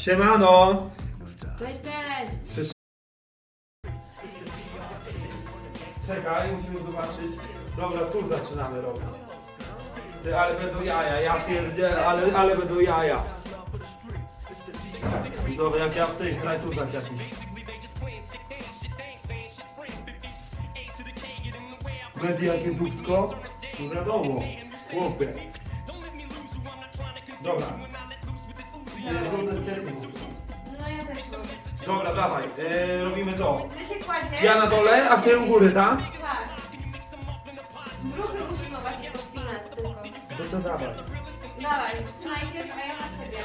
Siemano! Cześć, cześć! Czekaj, musimy zobaczyć. Dobra, tu zaczynamy robić. Ty, ale będą jaja, ja pierdzielę, ale, ale będą jaja. Dobra, jak ja w tych trajtuzach jakichś. Media jakie dupsko? No wiadomo, chłopie. Dobra. No ja też mam. Dobra, dawaj, e, robimy to. Ty się kładziesz? Ja na dole, a ty u góry, tak? Tak. Brzuchy musimy właśnie podpinać tylko. To to dawaj. Dawaj, najpierw, a ja na ciebie.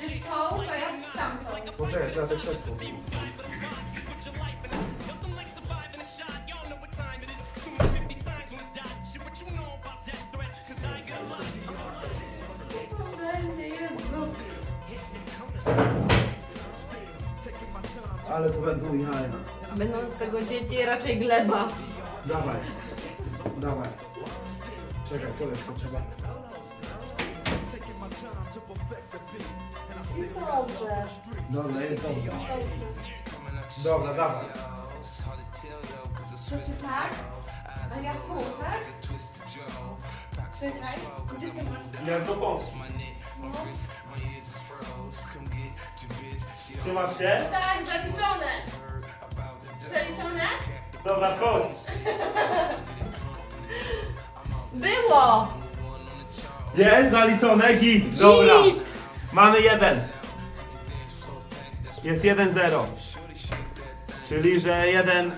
Ty w tą, to ja w tamtą. Poczekaj, trzeba te krzesło. Ale to będą jaja. Będą z tego dzieci raczej gleba. Dawaj. Dawaj. Czekaj, to jeszcze trzeba. Jest dobrze. Dobra, jest dobrze. Dobra, dawaj. To ty tak? A ja tu, tak? Czekaj, gdzie ty masz? Miałem to pomóc. No. Trzymasz się? Tak, zaliczone. Zaliczone? Dobra, schodź. Było! Jest zaliczone, git. Dobra. Git! Mamy jeden. Jest 1-0. Czyli, że jeden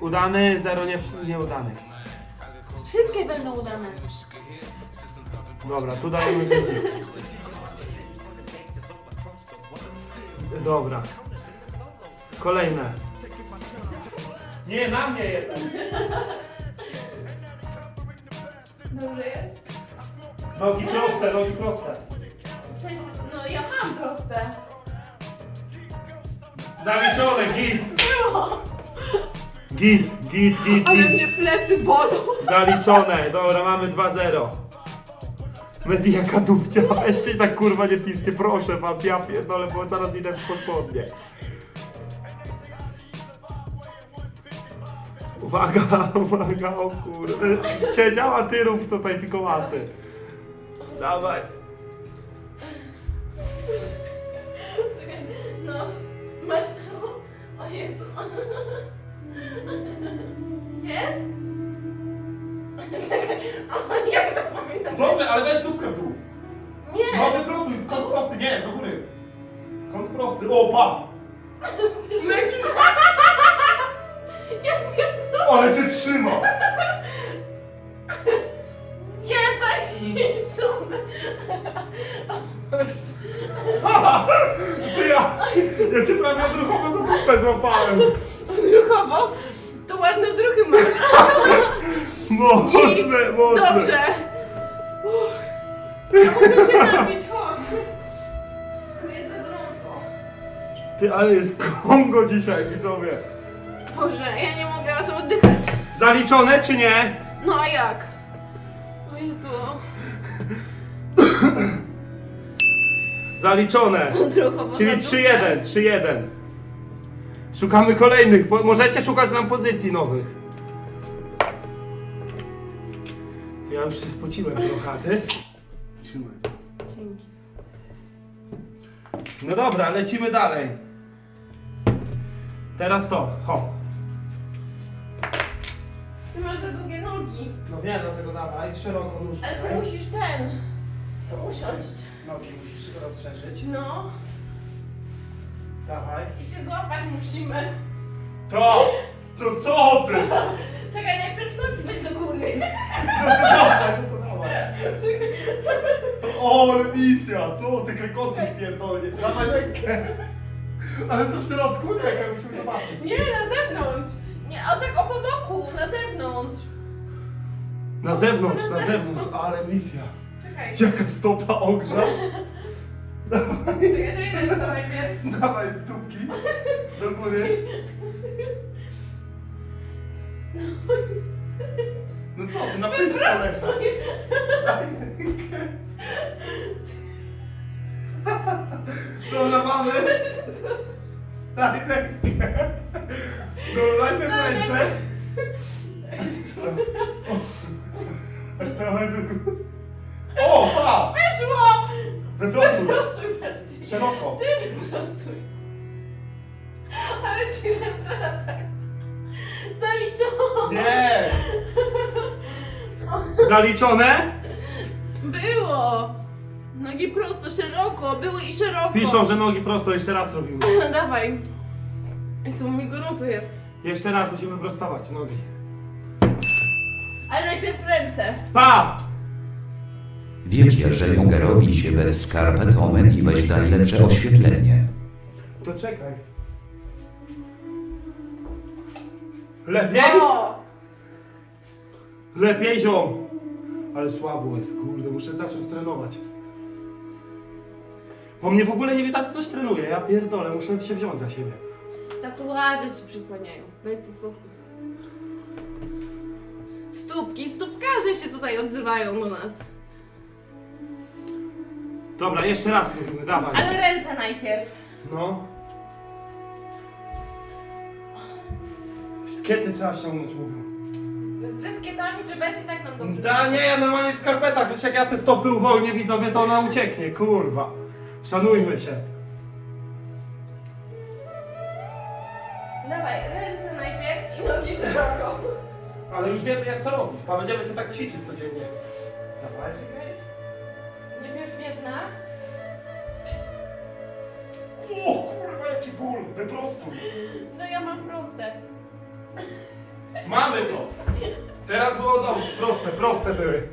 udany, zero nie, nieudany. Wszystkie będą udane. Dobra, tu dajemy drugi. Dobra. Kolejne. Nie, na mnie jeden. Dobrze jest? Nogi proste, nogi proste. W sensie, no ja mam proste. Zaliczone, git. Git, git, git, Ale git. mnie plecy bolą. Zaliczone, dobra, mamy 2-0. Medi jaka dupcia, weźcie tak kurwa nie piszcie, proszę was, ja pierdolę, bo zaraz idę po spodnie. Uwaga, uwaga, o kurde. Siedziała ty rób tutaj fikołasy. Dawaj. Ale weź dupkę w dół. Nie! No wyprostuj, kąt prosty, nie, do góry. Kąt prosty, o pa. Leci. Ja pierdolę. Ale cię trzyma. Zaliczone. Ty ja, ja cię prawie odruchowo za dupę złapałem. Ale jest Kongo dzisiaj, widzowie. Boże, ja nie mogę aż oddychać. Zaliczone czy nie? No a jak? O Jezu. Zaliczone. Odruchowo Czyli za 3-1, 3-1. Szukamy kolejnych, po- możecie szukać nam pozycji nowych. Ty, Ja już się spociłem trochę, a ty? Trzymaj. Dzięki. No dobra, lecimy dalej. Teraz to, ho. Ty masz za długie nogi. No wiem, dlatego dawaj, szeroko nóżkę. Ale ty musisz ten. Usiąść. Nogi musisz rozszerzyć. No. Dawaj. I się złapać musimy. To! To co ty? Czekaj, najpierw nogi weź do góry. No to dawaj, no to dawaj. O, ale misja, co ty kręgosłup pierdolnie. Dawaj rękę. Ale to w środku, czekaj, musimy zobaczyć. Nie, na zewnątrz. Nie, o tak o po boku, na zewnątrz. Na zewnątrz, na zewnątrz, ale misja. Czekaj. Jaka stopa ogrza. Czekaj, daj ręce najpierw. Dawaj stópki do góry. No co, ty na pysk polecam. Daj rękę. Dobra, mamy. Daj rękę. No, najpierw ręce. Dawaj do góry. O, pa! Wyszło! Wyprostuj. Wyprostuj bardziej. Szeroko. Ty wyprostuj. Ale ci ręce na tak. Zaliczone. Nie! Zaliczone? Było. Nogi prosto, szeroko. Były i szeroko. Piszą, że nogi prosto. Jeszcze raz robimy. Dawaj. Jezu, mi gorąco jest. Jeszcze raz musimy prostować nogi. Ale najpierw ręce. Pa! Wiecie, że mogę robić się bez skarpet omen i weź daj lepsze oświetlenie. To czekaj. Lepiej? O! Lepiej, ziom! Ale słabo jest, kurde, muszę zacząć trenować. Bo mnie w ogóle nie widać, coś trenuje. Ja pierdolę, muszę się wziąć za siebie. Tatuaże ci przysłaniają. Daj to spokój. Stópki, stópkarze się tutaj odzywają do nas. Dobra, jeszcze raz robimy, dawaj. Ale ręce najpierw. No. Kiedy trzeba ściągnąć, mówią. Ze skietami czy bez i tak nam dobrze. Da, nie, ja normalnie w skarpetach, wiesz jak ja te stopy uwolnię, widzowie, to ona ucieknie, kurwa. Szanujmy się. Dawaj, ręce najpierw i nogi szeroko. Ale już wiemy jak to robić, będziemy sobie tak ćwiczyć codziennie. Dawaj. Najpierw jedna. O kurwa, jaki ból, wyprostuj. No ja mam proste. Mamy to. Teraz było dobrze, proste, proste były.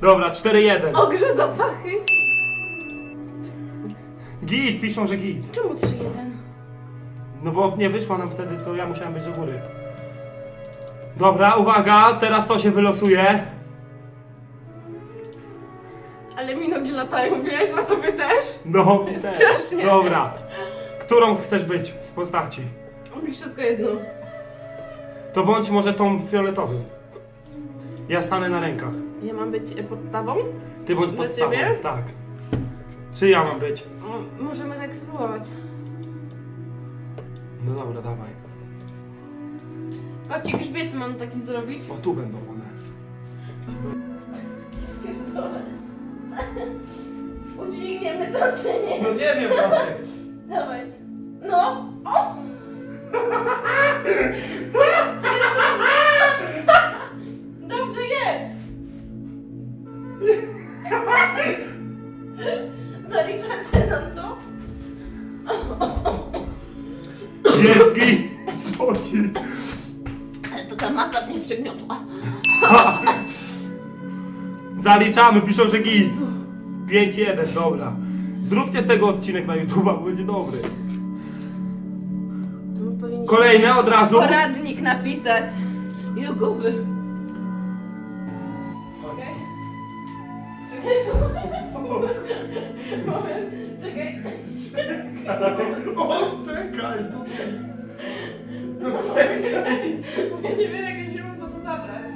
Dobra, 4-1. Ogrze zapachy. Git, piszą, że git. Czemu 3-1? No bo nie wyszła nam wtedy, co ja musiałem być do góry. Dobra, uwaga, teraz to się wylosuje. Ale mi nogi latają, wiesz, a tobie też? No, Strasznie. Dobra. Którą chcesz być z postaci? Mi wszystko jedno. To bądź może tą fioletową. Ja stanę na rękach. Ja mam być e, podstawą? Ty bądź Dla podstawą. ciebie? Tak. Czy ja mam być? O, możemy tak spróbować. No dobra, dawaj. Kocik grzbiet mam taki zrobić. O, tu będą one. Udźwigniemy to czy nie? No nie wiem właśnie. Dawaj. No. O! Zaliczacie nam to? Jest git. Co ci? Ale to ta masa mnie przygniotła. Zaliczamy, piszą, że git. 5-1, dobra. Zróbcie z tego odcinek na YouTube, bo będzie dobry. Kolejne od razu. Poradnik napisać. Jogowy. Chodź. Moment, czekaj. O, czekaj, co ty? No czekaj. Ja nie wiem, jak ja się mam za to zabrać.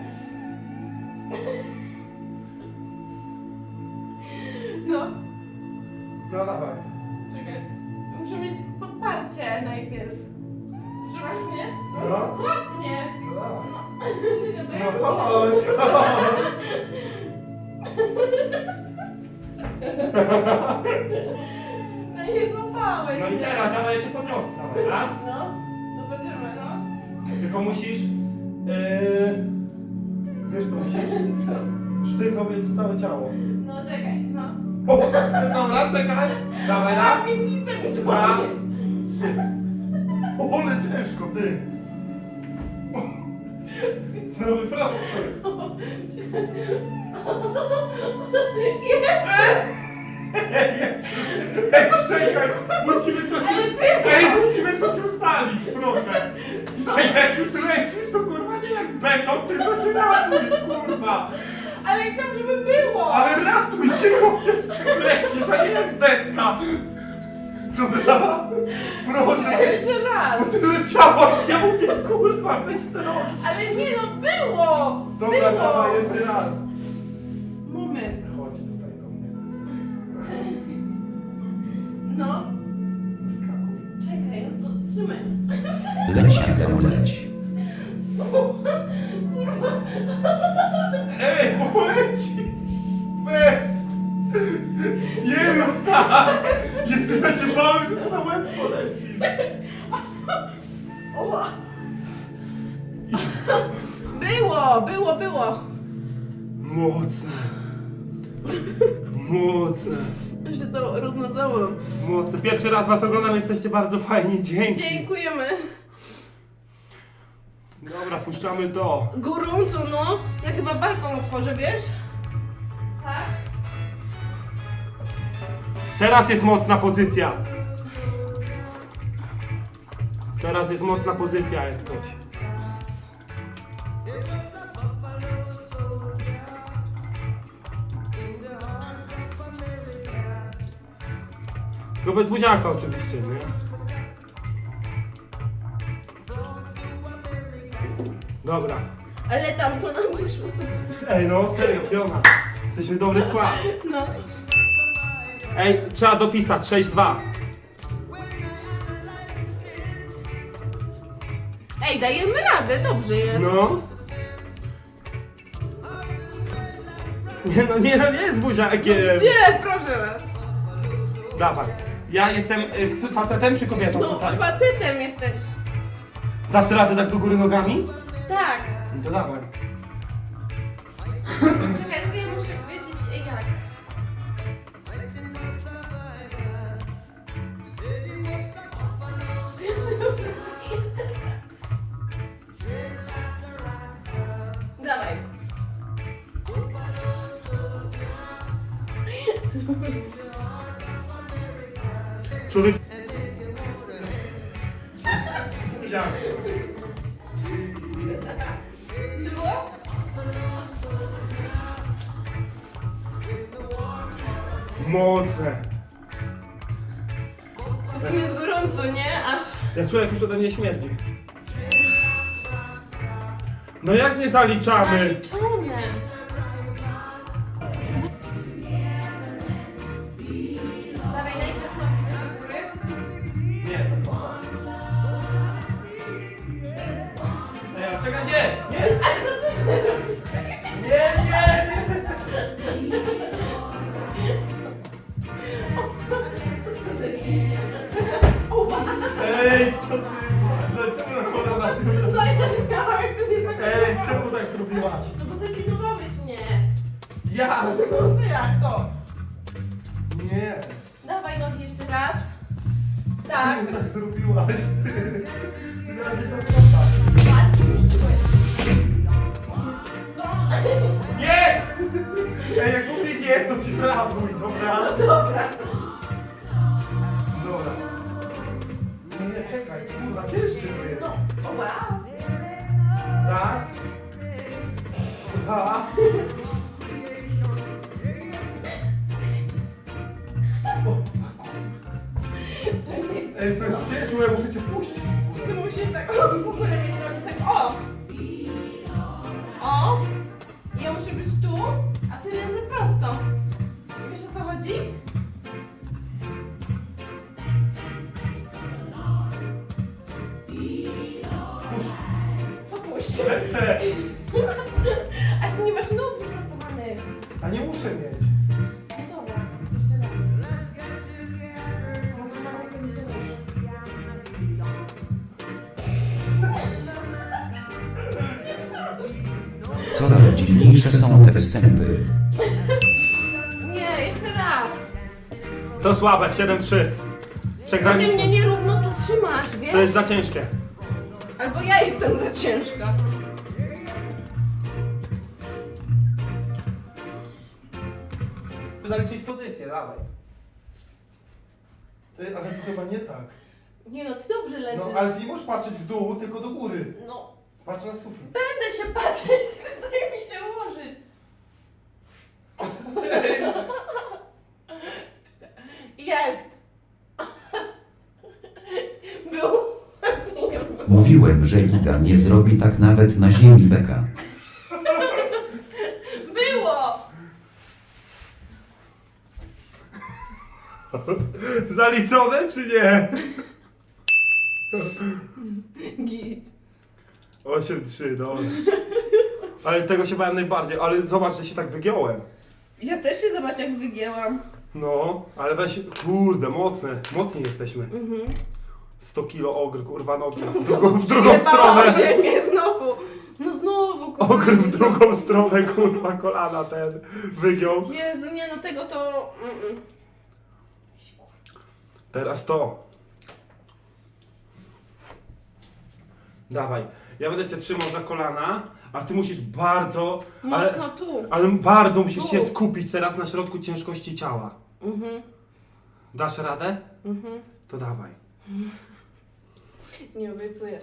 No, No dawaj. czekaj. Muszę mieć podparcie najpierw. Trzymasz mnie? No. Złap mnie! No. No, to ja No chodź. No nie złapałeś No i mnie. teraz, dawaj, ja cię podniosę. Dawaj, raz. No, zobaczymy, no. Tylko musisz... Yy, wiesz co musisz? Co? Sztywno mieć całe ciało. No czekaj, no. O, dobra, czekaj. Dawaj, raz. A miednicę mi Dwa. złapiesz. Trzy. O, ale ciężko, ty. No wyprostuj. Ej, czekaj, musimy coś... Ej, musimy coś ustalić, proszę. Ej, jak już lecisz, to kurwa nie jak beton, tylko się ratuj, kurwa. Ale chciałam, żeby było! Ale ratuj się chociaż jak lecisz, a nie jak deska. Dobra, proszę. Jeszcze raz! Bo ty leciałaś, ja mówię, kurwa, weź te. Ale nie no, było! Dobra, było! dawaj, jeszcze raz. No. Skakuj. Czekaj, no to trzymaj. Leć, Adam. Kurwa. Ej, bo polecisz! Weź! Nie rób tak! Jezu, ja cię bałem, że to na łeb poleci. Oła. Było, było, było. Mocne. Rozmazałam. Mocne. Pierwszy raz was oglądam, jesteście bardzo fajni. Dzięki. Dziękujemy. Dobra, puszczamy to. Gorąco, no. Ja chyba balkon otworzę, wiesz? Tak? Teraz jest mocna pozycja. Teraz jest mocna pozycja, jak coś. Tylko bez buziaka oczywiście, nie? Dobra. Ale tam to nam wyszło sobie. Ej, no serio, piona. Jesteśmy dobry skład. No. Ej, trzeba dopisać 6-2. Ej, dajemy radę, dobrze jest. No. Nie no, nie no, nie jest buziakiem. Gdzie? Proszę was. Dawaj. Ja jestem y, facetem czy kobietą No, tutaj? facetem jesteś. Dasz radę tak do góry nogami? Tak. No to dawaj. Czekaj, tylko ja muszę wiedzieć jak. Dawaj. Człowiek... Mocne. W sumie jest gorąco, nie? Aż... Ja czuję, jak już ode mnie śmierdzi. No jak nie zaliczamy? Zaliczone. Zrobiłaś? No bo zaklinowałeś mnie. Ja! No to jak to? Nie! Dawaj nogi jeszcze raz. Tak. Czemu tak zrobiłaś? Na. Patrz, już czuję. Nie! Ej, jak mówię nie, to się raduj, dobra? Dobra. Dobra. No nie, czekaj, kurwa, ciężkie to jest. No, o wow. Raz. O, Ej, to jest ciężkie, bo ja muszę cię puścić. Ty musisz tak o, w ogóle mieć robić tak o. O. I ja muszę być tu, a ty ręce prosto. Wiesz o co chodzi? Co puść? Ręce! Ty nie masz nóg wyprostowanych. A nie muszę mieć. No dobra, jeszcze raz. No to dawaj ten wzdłuż. Coraz dziwniejsze są te występy. Nie, jeszcze raz. To słabe, 7-3. A ty mnie Przegraliśmy. nierówno tu trzymasz, wiesz? To jest za ciężkie. Albo ja jestem za ciężka. Dawaj. Ty, ale to chyba nie tak. Nie no, ty dobrze leżysz. No, ale ty nie możesz patrzeć w dół, tylko do góry. No, Patrz na sufit. będę się patrzeć, tylko daj mi się ułożyć. Jest. Był. Mówiłem, że Liga nie zrobi tak nawet na ziemi beka. Było. Zaliczone czy nie? Git. 8-3, dobra. Ale tego się bałem najbardziej, ale zobacz, że się tak wygiąłem. Ja też się zobacz jak wygięłam. No, ale weź, kurde, mocne, mocni jesteśmy. Mhm. 100 kilo ogr, kurwa, nogi. W drugą, w drugą Jebałam stronę. ziemię znowu. No znowu, kurwa. Ogr w drugą stronę, kurwa, kolana ten wygiął. Jezu, nie no tego to... Mm -mm. Teraz to. Dawaj, ja będę cię trzymał za kolana, a ty musisz bardzo, ale, Mocno tu. ale bardzo musisz się skupić teraz na środku ciężkości ciała. Mhm. Dasz radę? Mhm. To dawaj. Nie obiecuję.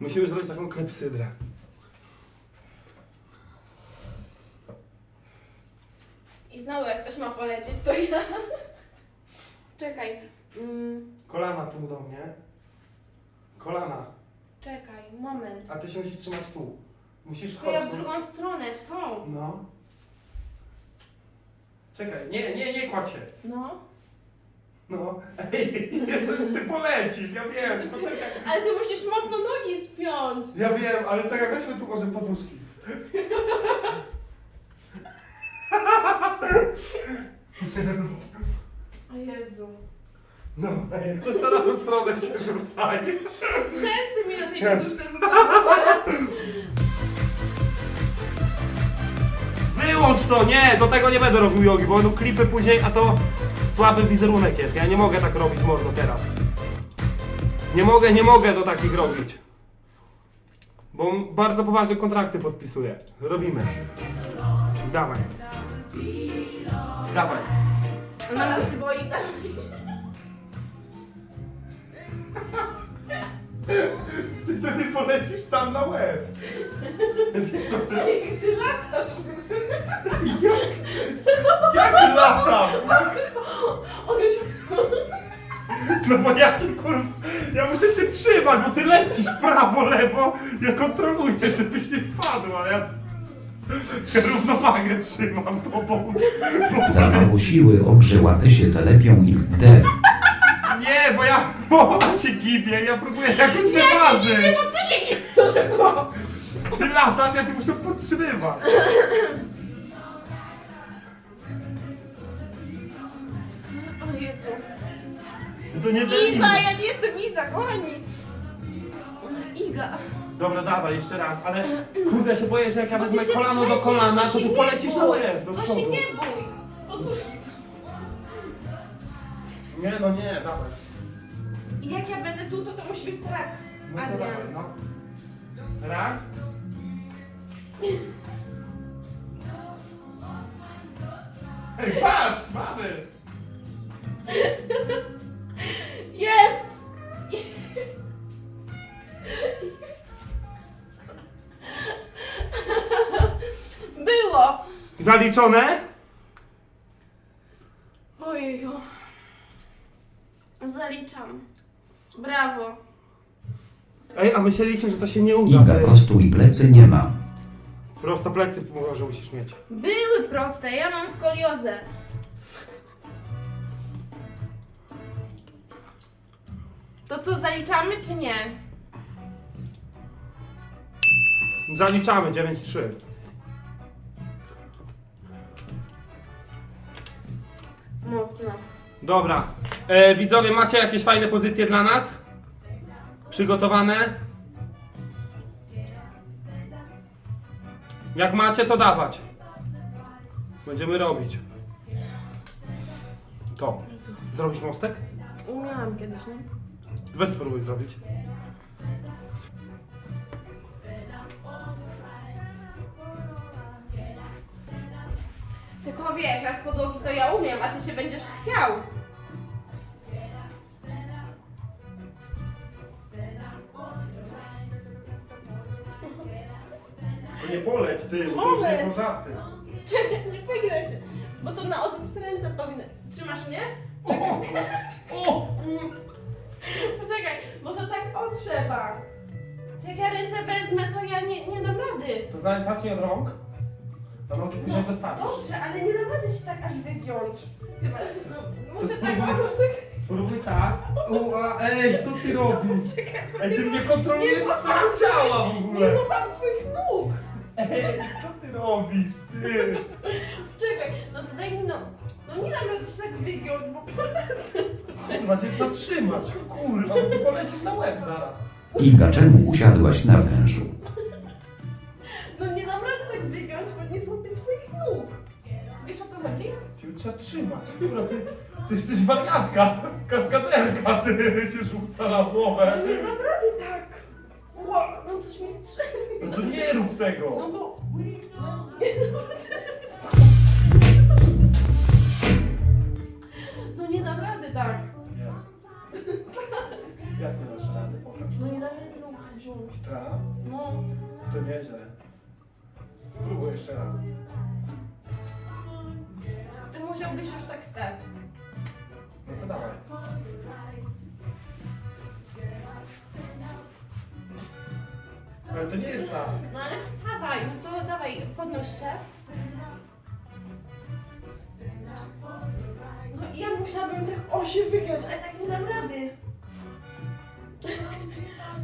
Musimy zrobić taką klepsydrę. I znowu jak ktoś ma polecieć, to ja. Czekaj. Mm, Kolana tu do mnie. Kolana. czekaj, moment. A ty się musisz trzymać tu. Musisz To ja chodzić. w drugą stronę, w tą. No. Czekaj, nie, nie, nie kładź się. No. No. Ej, Jezu, ty polecisz, ja wiem. Poczekaj. Ale ty musisz mocno nogi spiąć. Ja wiem, ale czekaj, weźmy tu może poduszki. O Jezu. No, jak coś to na tą stronę się rzucaj. Wszyscy mi na tej poduszce zostaną zaraz. Wyłącz to, nie, do tego nie będę robił jogi, bo będą klipy później, a to słaby wizerunek jest. Ja nie mogę tak robić mordo teraz. Nie mogę, nie mogę do takich robić. Bo bardzo poważne kontrakty podpisuję. Robimy. Dawaj. Dawaj. Ona już boi tak. Ty wtedy polecisz tam na łeb. Wiesz o tym? Ty latasz. Jak latam? On już... No bo ja cię kurwa, ja muszę cię trzymać, bo ty lecisz prawo, lewo, ja kontroluję, żebyś nie spadł, a ja, ja równowagę trzymam tobą. Bo Za mało siły ogrze łapy się telepią XD. Nie, bo ja, bo ona się gibie, ja próbuję jakoś wyważyć. Ty się No, ty latasz, ja cię muszę podtrzymywać. O Jezu. To nie Iza, ja nie jestem Iza, kochani. Iga. Dobra, dawaj, jeszcze raz, ale kurde, się boję, że jak ja Bo ty wezmę się kolano do trzęsiesz, kolana, to się ty nie polecisz na bój. łeb, do To przodu. się nie bój. Poduszki są. Nie, no nie, dawaj. I jak ja będę tu, to to musi być tak. No to Adrian. dawaj, no. Raz. Ej, patrz, mamy! Jest! Było! Zaliczone? Ojeju. Zaliczam. Brawo. Ej, a myśleliśmy, że to się nie uda. Iga Ej, prostu i plecy nie ma. Prosto plecy może musisz mieć. Były proste, ja mam skoliozę. To co, zaliczamy czy nie? Zaliczamy 9-3. Mocno. Dobra. E, widzowie, macie jakieś fajne pozycje dla nas? Przygotowane? Jak macie, to dawać. Będziemy robić. To. Zrobisz mostek? Umiałam kiedyś, nie? Weź spróbuj zrobić. Tylko wiesz, a z podłogi to ja umiem, a ty się będziesz chwiał. To nie poleć ty, bo to już nie są żarty. Czekaj, nie poginaj się. Bo to na odwrót ręce powinny. Trzymasz mnie? O, o. Poczekaj, bo to tak o trzeba. Jak ja ręce wezmę, to ja nie, nie dam rady. To znaczy zacznij od rąk. Później dostawisz. Dobrze, ale nie dam rady się tak aż wygiąć. Chyba, no, muszę tak, spróbuj. o, czekaj. Spróbuj tak. U, a, ej, co ty robisz? Ej, ty nie kontrolujesz swojego ciała w Nie ogóle. złapałam twoich nóg! Ej, co ty robisz, ty? Czekaj, no to daj mi no. No nie dam rady się tak wygiąć, bo Kurwa, cię trzeba trzymać, kurwa, bo ty polecisz na łeb zaraz. Iga, czemu usiadłaś na wężu? Trzeba trzymać, kurwa, ty, ty jesteś wariatka, kaskaderka, ty się rzuca na No głowę. nie dam rady tak. Ła, no coś mi strzeli. No to nie rób tego. No bo... No, nie dam rady. No nie dam rady tak. Nie. Jak nie dasz rady, pokaż. No nie dam rady nóg wziąć. Tak, No. to nieźle. Spróbuj jeszcze raz. Musiałbyś już tak stać. No to dawaj. Ale to nie jest tak. No ale wstawaj, no to dawaj, podnoś się. No i ja musiałabym tak o się wygiąć, ale tak nie dam rady.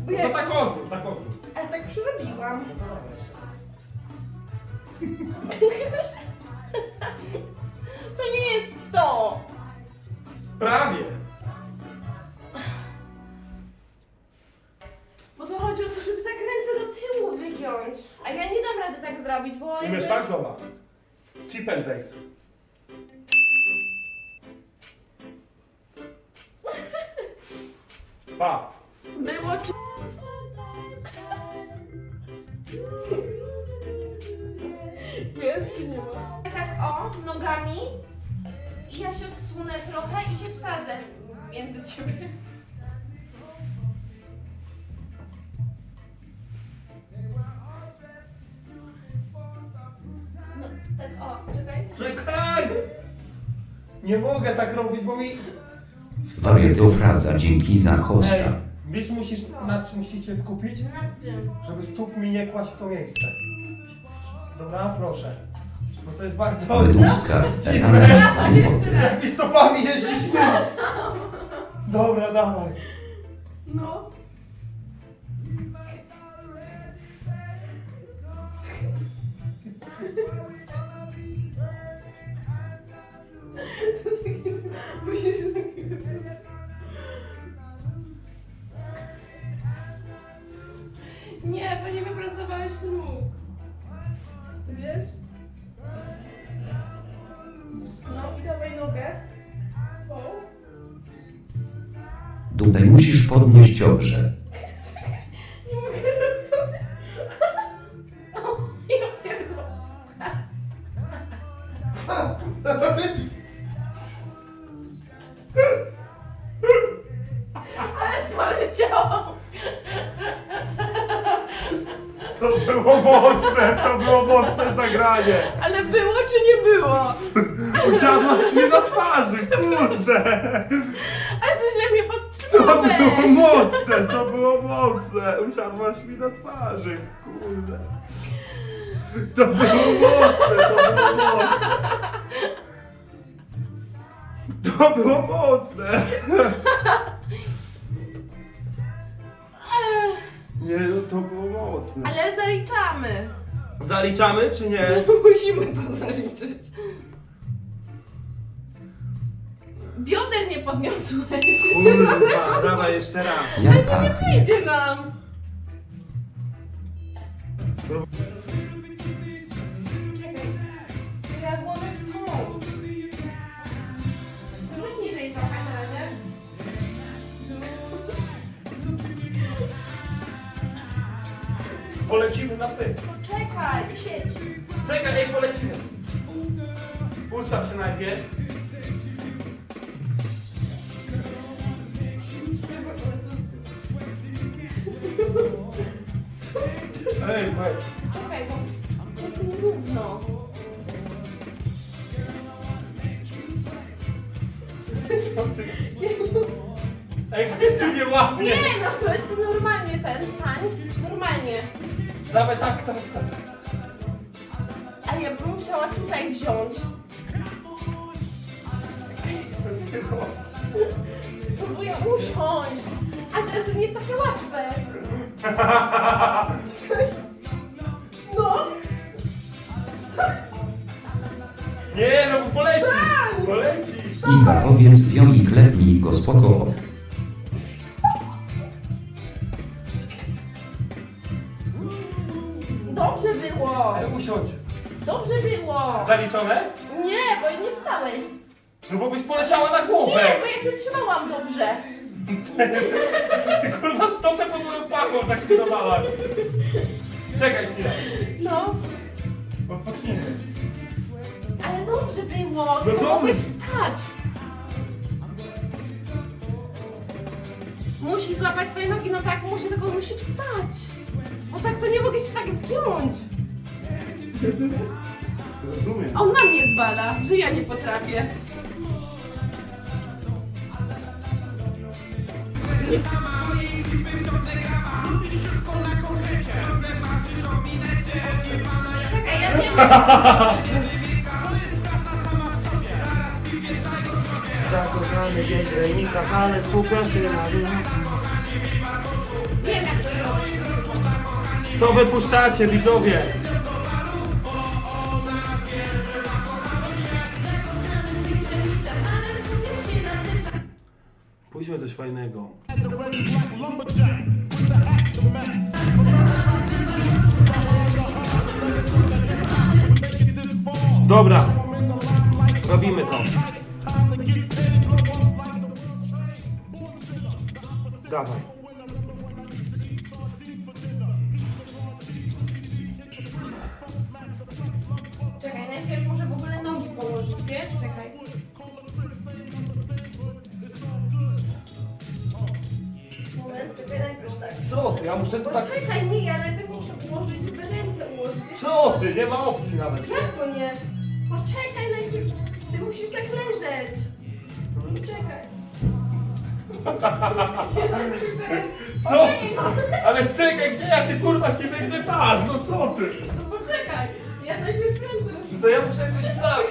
Bo No ja, to tak tak ale tak już robiłam. No to dawaj jeszcze. To nie jest to! Prawie. Bo to chodzi o to, żeby tak ręce do tyłu wygiąć. A ja nie dam rady tak zrobić, bo... Umiesz jakby- tak? Zobacz. Chip and Days. Pa. Było czy... Jest czy nie ma? O, nogami. I ja się odsunę trochę i się wsadzę między ciebie. No, tak o, czekaj. Czekaj! Nie mogę tak robić, bo mi... Wariatofraza, dzięki za Ej, hosta. wiesz, musisz, na czym musisz się skupić? Nad czym? Żeby stóp mi nie kłaść w to miejsce. Dobra, proszę. Bo to jest bardzo... Wyduska, Dziwne. etanarz, głupoty. Jakimi stopami jeździsz ty? Dobra, dawaj. No. Dupę musisz podnieść ogrze. Mocne. Usiadłaś mi na twarzy, kurde. To było mocne, to było mocne. To było mocne. Nie, no to było mocne. Ale zaliczamy. Zaliczamy czy nie? Musimy to zaliczyć. Bioder nie podniosłeś. Kurwa, dawaj jeszcze raz. Jak pachnie? Idzie nam. Ja głowę w tą. Weź niżej trochę na razie. Polecimy na pysk. Czekaj, siedź. Czekaj, ej, polecimy. Ustaw się najpierw. Ej, weź. Czekaj, bo jest nierówno. Ej, gdzieś ty mnie łapie. Nie, no to normalnie ten stań. Normalnie. Dawaj, tak, tak, tak. A ja bym musiała tutaj wziąć. próbuję usiąść. A to, nie jest takie łatwe. Nie, no bo polecisz! Polecisz! Inga powiedz wio i klepnij go spoko. Dobrze było. Ale usiądź. Dobrze było. Zaliczone? Nie, bo nie wstałeś. No bo byś poleciała na Nie, głowę! bo ja się trzymałam dobrze. Ty kurwa stopę pod moją pachą zakwidowałaś. Czekaj chwilę. No. Odpocznijmy. Ale dobrze było. Tylko dobrze. mogłeś wstać. Musi złapać swoje nogi, no tak, musi, tylko musi wstać. Bo tak to nie mogę się tak zgiąć. Rozumiem. On na mnie zwala, że ja nie potrafię. Czekaj, ja wiem. Zakochany wiedzie, Nica, ale się na tym. Wiem jak to zrobić. Co wypuszczacie, widzowie? Pójdźmy coś fajnego. Dobra, robimy to. Dawaj. Czekaj, najpierw muszę w ogóle nogi położyć, wiesz? Czekaj. Moment, czekaj, najpierw tak. Co ty? Ja muszę tak... Poczekaj, nie, ja najpierw muszę ułożyć, żeby ręce ułożyć. Co ty? Nie ma opcji nawet. Jak to nie? Poczekaj najpierw. Ty musisz tak leżeć. No czekaj. Co? Ale czekaj, gdzie ja się kurwa ci wygnę tak? No co ty? no poczekaj. Ja najpierw muszę. To ja muszę jakoś tak.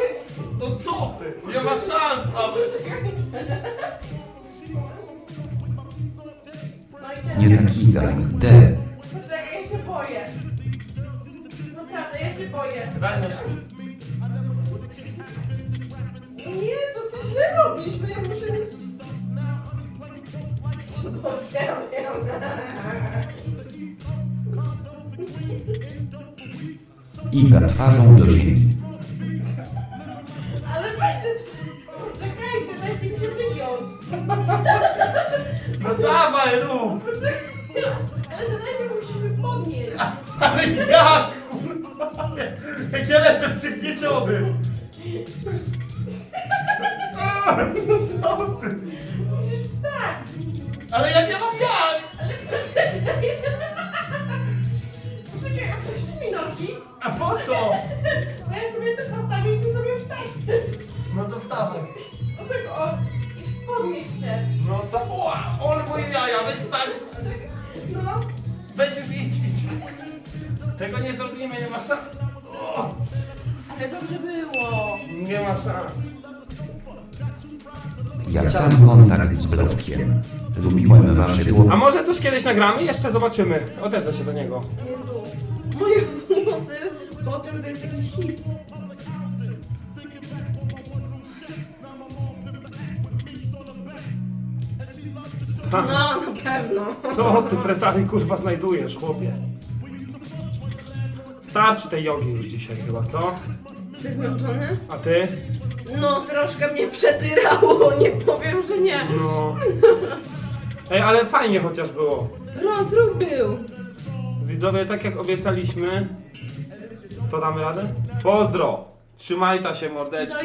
No co ty? Nie ma szans nawet. No i teraz. Nie tak. Poczekaj, ja się boję. Naprawdę, ja się boję. Daj no. Nie, to ty źle robisz, bo ja muszę Inga twarzą do ziemi. Ale będzie... Poczekajcie, dajcie mi się wyjąć. No dawaj rób. Ale to najpierw musisz podnieść. Ale jak? Kurwa. Jak ja leżę przygnieciony. Ale ja nie mam jak. Ale poczekaj. Poczekaj, a puść mi nogi. A po co? Bo ja sobie to postawię i ty sobie wstań. No to wstawaj. O tak o. I podnieś się. No to oła, ole moje jaja, weź stań, stań. No. Weź już idź, idź. Tego nie zrobimy, nie ma szans. O, Ale dobrze było. nie ma szans. Jak tam kontakt z Blowkiem. Lubiłem wasze A może coś kiedyś nagramy? Jeszcze zobaczymy. Odezwę się do niego. Jezu. Moje włosy po tym to jest jakiś hit. No, na pewno. Co ty fretary kurwa znajdujesz, chłopie? Starczy tej jogi już dzisiaj chyba, co? Jesteś zmęczony? A ty? No, troszkę mnie przetyrało, nie powiem, że nie. No. Ej, ale fajnie chociaż było. Rozruch był. Widzowie, tak jak obiecaliśmy, to damy radę? Pozdro! Trzymaj ta się mordeczki. No